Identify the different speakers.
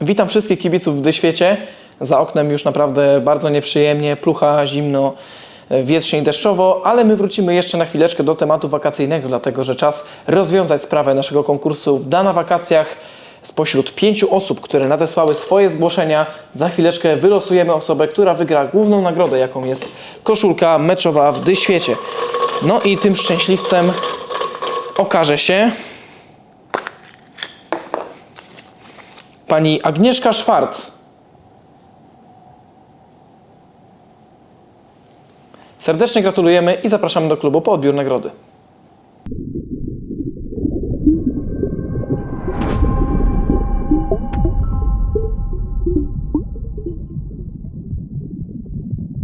Speaker 1: Witam wszystkich kibiców w Dyświecie. Za oknem już naprawdę bardzo nieprzyjemnie, plucha, zimno, wietrznie i deszczowo, ale my wrócimy jeszcze na chwileczkę do tematu wakacyjnego, dlatego że czas rozwiązać sprawę naszego konkursu w na wakacjach. Spośród pięciu osób, które nadesłały swoje zgłoszenia, za chwileczkę wylosujemy osobę, która wygra główną nagrodę, jaką jest koszulka meczowa w Dyświecie. No i tym szczęśliwcem okaże się pani Agnieszka Szwarc. Serdecznie gratulujemy i zapraszamy do klubu po odbiór nagrody.